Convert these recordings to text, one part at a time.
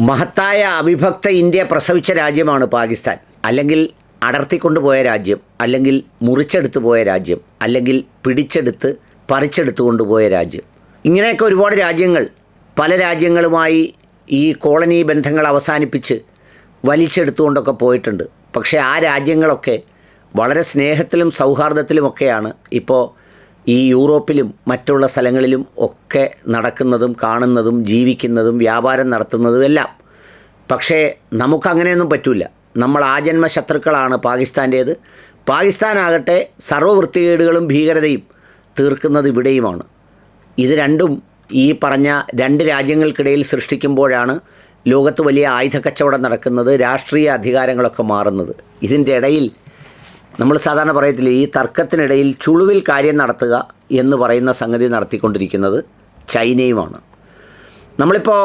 മഹത്തായ അവിഭക്ത ഇന്ത്യ പ്രസവിച്ച രാജ്യമാണ് പാകിസ്ഥാൻ. അല്ലെങ്കിൽ അടർത്തിക്കൊണ്ടുപോയ രാജ്യം അല്ലെങ്കിൽ മുറിച്ചെടുത്ത് പോയ രാജ്യം അല്ലെങ്കിൽ പിടിച്ചെടുത്ത് പറിച്ചെടുത്തു കൊണ്ടുപോയ രാജ്യം. ഇങ്ങനെയൊക്കെ ഒരുപാട് രാജ്യങ്ങൾ പല രാജ്യങ്ങളുമായി ഈ കോളനി ബന്ധങ്ങൾ അവസാനിപ്പിച്ച് വലിച്ചെടുത്തുകൊണ്ടൊക്കെ പോയിട്ടുണ്ട്. പക്ഷേ ആ രാജ്യങ്ങളൊക്കെ വളരെ സ്നേഹത്തിലും സൗഹാർദ്ദത്തിലുമൊക്കെയാണ് ഇപ്പോൾ ഈ യൂറോപ്പിലും മറ്റുള്ള സ്ഥലങ്ങളിലും ഒക്കെ നടക്കുന്നതും കാണുന്നതും ജീവിക്കുന്നതും വ്യാപാരം നടത്തുന്നതും എല്ലാം. പക്ഷേ നമുക്കങ്ങനെയൊന്നും പറ്റില്ല നമ്മൾ ആജന്മ ശത്രുക്കളാണ് പാകിസ്ഥാന്റേത്. പാകിസ്ഥാനാകട്ടെ സർവവൃത്തികേടുകളും ഭീകരതയും തീർക്കുന്നത് ഇവിടെയുമാണ്. ഇത് രണ്ടും ഈ പറഞ്ഞ രണ്ട് രാജ്യങ്ങൾക്കിടയിൽ സൃഷ്ടിക്കുമ്പോഴാണ് ലോകത്ത് വലിയ ആയുധ കച്ചവടം നടക്കുന്നത് രാഷ്ട്രീയ അധികാരങ്ങളൊക്കെ മാറുന്നത്. ഇതിന്റെ ഇടയിൽ നമ്മൾ സാധാരണ പറയത്തില്ല ഈ തർക്കത്തിനിടയിൽ ചുളുവിൽ കാര്യം നടത്തുക എന്ന് പറയുന്ന സംഗതി നടത്തിക്കൊണ്ടിരിക്കുന്നത് ചൈനയുമാണ്. നമ്മളിപ്പോൾ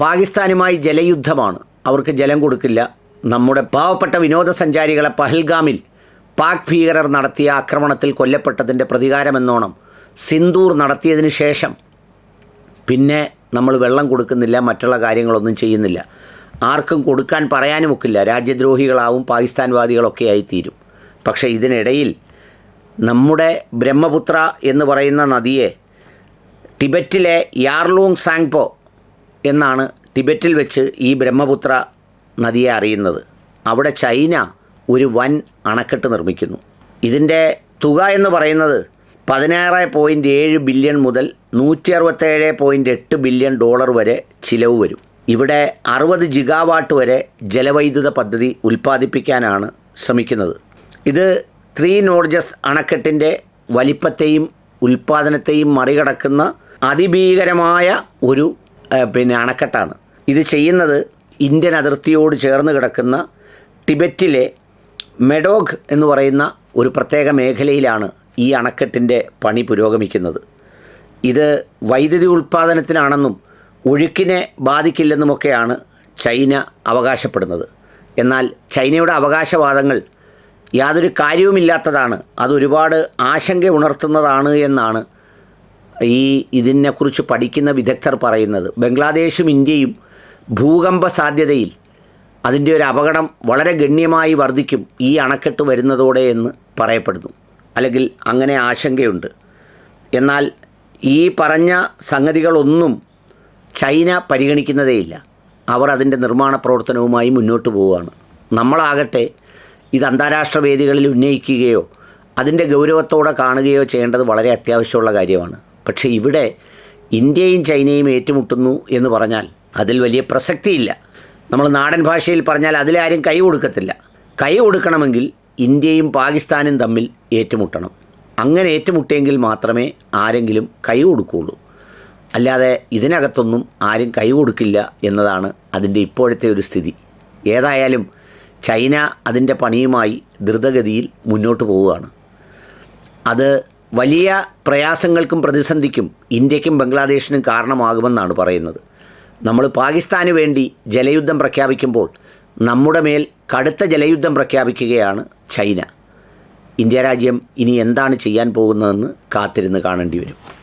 പാകിസ്ഥാനുമായി ജലയുദ്ധമാണ്. അവർക്ക് ജലം കൊടുക്കില്ല. നമ്മുടെ പാവപ്പെട്ട വിനോദസഞ്ചാരികളെ പഹൽഗാമിൽ പാക് ഭീകരർ നടത്തിയ ആക്രമണത്തിൽ കൊല്ലപ്പെട്ടതിന്റെ പ്രതികാരമെന്നോണം സിന്ദൂർ നടത്തിയതിന് ശേഷം പിന്നെ നമ്മൾ വെള്ളം കൊടുക്കുന്നില്ല മറ്റുള്ള കാര്യങ്ങളൊന്നും ചെയ്യുന്നില്ല. ആർക്കും കൊടുക്കാൻ പറയാനുമൊക്കില്ല. രാജ്യദ്രോഹികളാവും പാകിസ്ഥാൻവാദികളൊക്കെ ആയിത്തീരും. പക്ഷേ ഇതിനിടയിൽ നമ്മുടെ ബ്രഹ്മപുത്ര എന്ന് പറയുന്ന നദിയെ ടിബറ്റിലെ യാർലൂങ് സാങ്പോ എന്നാണ് ടിബറ്റിൽ വെച്ച് ഈ ബ്രഹ്മപുത്ര നദിയെ അറിയുന്നത്. അവിടെ ചൈന ഒരു വൻ അണക്കെട്ട് നിർമ്മിക്കുന്നു. ഇതിന്റെ തുക എന്ന് പറയുന്നത് പതിനാറ് പോയിന്റ് ഏഴ് ബില്യൺ മുതൽ നൂറ്റി അറുപത്തേഴ് പോയിന്റ് എട്ട് ബില്യൺ ഡോളർ വരെ ചിലവ് വരും. ഇവിടെ അറുപത് ജിഗാവാട്ട് വരെ ജലവൈദ്യുത പദ്ധതി ഉൽപ്പാദിപ്പിക്കാനാണ് ശ്രമിക്കുന്നത്. ഇത് ത്രീ നോർജസ് അണക്കെട്ടിന്റെ വലിപ്പത്തെയും ഉൽപ്പാദനത്തെയും മറികടക്കുന്ന അതിഭീകരമായ ഒരു പിന്നെ അണക്കെട്ടാണ്. ഇത് ചെയ്യുന്നത് ഇന്ത്യൻ അതിർത്തിയോട് ചേർന്ന് കിടക്കുന്ന ടിബറ്റിലെ മെഡോഗ് എന്ന് പറയുന്ന ഒരു പ്രത്യേക മേഖലയിലാണ് ഈ അണക്കെട്ടിന്റെ പണി പുരോഗമിക്കുന്നത്. ഇത് വൈദ്യുതി ഉൽപ്പാദനത്തിനാണെന്നും ഒഴുക്കിനെ ബാധിക്കില്ലെന്നുമൊക്കെയാണ് ചൈന അവകാശപ്പെടുന്നത്. എന്നാൽ ചൈനയുടെ അവകാശവാദങ്ങൾ യാതൊരു കാര്യവുമില്ലാത്തതാണ്. അതൊരുപാട് ആശങ്ക ഉണർത്തുന്നതാണ് എന്നാണ് ഈ ഇതിനെക്കുറിച്ച് പഠിക്കുന്ന വിദഗ്ധർ പറയുന്നത്. ബംഗ്ലാദേശും ഇന്ത്യയും ഭൂകമ്പ സാധ്യതയിൽ അതിന്റെ ഒരു അപകടം വളരെ ഗണ്യമായി വർദ്ധിക്കും ഈ അണക്കെട്ട് വരുന്നതോടെ എന്ന് പറയപ്പെടുന്നു. അല്ലെങ്കിൽ അങ്ങനെ ആശങ്കയുണ്ട്. എന്നാൽ ഈ പറഞ്ഞ സംഗതികളൊന്നും ചൈന പരിഗണിക്കുന്നതേയില്ല. അവർ അതിന്റെ നിർമ്മാണ പ്രവർത്തനവുമായി മുന്നോട്ട് പോവുകയാണ്. നമ്മളാകട്ടെ ഇത് അന്താരാഷ്ട്ര വേദികളിൽ ഉന്നയിക്കുകയോ അതിന്റെ ഗൗരവത്തോടെ കാണുകയോ ചെയ്യേണ്ടത് വളരെ അത്യാവശ്യമുള്ള കാര്യമാണ്. പക്ഷേ ഇവിടെ ഇന്ത്യയും ചൈനയും ഏറ്റുമുട്ടുന്നു എന്ന് പറഞ്ഞാൽ അതിൽ വലിയ പ്രസക്തിയില്ല. നമ്മൾ നാടൻ ഭാഷയിൽ പറഞ്ഞാൽ അതിലാരും കൈ കൊടുക്കത്തില്ല. കൈ കൊടുക്കണമെങ്കിൽ ഇന്ത്യയും പാകിസ്ഥാനും തമ്മിൽ ഏറ്റുമുട്ടണം. അങ്ങനെ ഏറ്റുമുട്ടിയെങ്കിൽ മാത്രമേ ആരെങ്കിലും കൈ കൊടുക്കുകയുള്ളൂ. അല്ലാതെ ഇതിനകത്തൊന്നും ആരും കൈ കൊടുക്കില്ല എന്നതാണ് അതിന്റെ ഇപ്പോഴത്തെ ഒരു സ്ഥിതി. ഏതായാലും ചൈന അതിന്റെ പണിയുമായി ദ്രുതഗതിയിൽ മുന്നോട്ട് പോവുകയാണ്. അത് വലിയ പ്രയാസങ്ങൾക്കും പ്രതിസന്ധിക്കും ഇന്ത്യക്കും ബംഗ്ലാദേശിനും കാരണമാകുമെന്നാണ് പറയുന്നത്. നമ്മൾ പാകിസ്ഥാന് വേണ്ടി ജലയുദ്ധം പ്രഖ്യാപിക്കുമ്പോൾ നമ്മുടെ മേൽ കടുത്ത ജലയുദ്ധം പ്രഖ്യാപിക്കുകയാണ് ചൈന. ഇന്ത്യ രാജ്യം ഇനി എന്താണ് ചെയ്യാൻ പോകുന്നതെന്ന് കാത്തിരുന്ന് കാണേണ്ടി വരും.